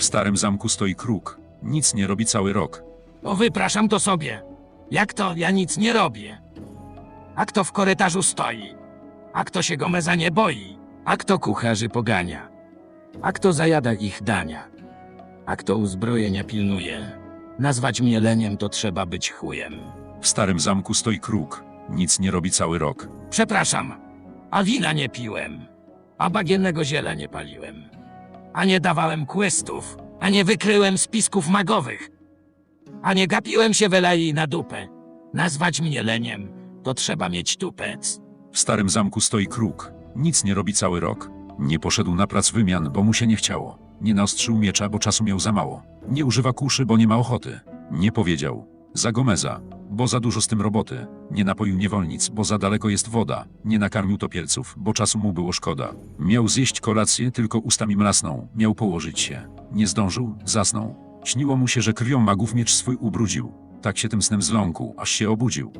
W starym zamku stoi kruk. Nic nie robi cały rok. O, wypraszam to sobie. Jak to ja nic nie robię? A kto w korytarzu stoi? A kto się Gomeza nie boi? A kto kucharzy pogania? A kto zajada ich dania? A kto uzbrojenia pilnuje? Nazwać mnie leniem to trzeba być chujem. W starym zamku stoi kruk. Nic nie robi cały rok. Przepraszam, a wina nie piłem, a bagiennego ziela nie paliłem, a nie dawałem questów, a nie wykryłem spisków magowych, a nie gapiłem się w Elei na dupę. Nazwać mnie leniem, to trzeba mieć tupec. W starym zamku stoi kruk. Nic nie robi cały rok. Nie poszedł na prac wymian, bo mu się nie chciało. Nie naostrzył miecza, bo czasu miał za mało. Nie używa kuszy, bo nie ma ochoty. Nie powiedział. Za Gomeza, bo za dużo z tym roboty. Nie napoił niewolnic, bo za daleko jest woda. Nie nakarmił topielców, bo czasu mu było szkoda. Miał zjeść kolację, tylko ustami mlasną. Miał położyć się. Nie zdążył, zasnął. Śniło mu się, że krwią magów miecz swój ubrudził. Tak się tym snem zląkł, aż się obudził.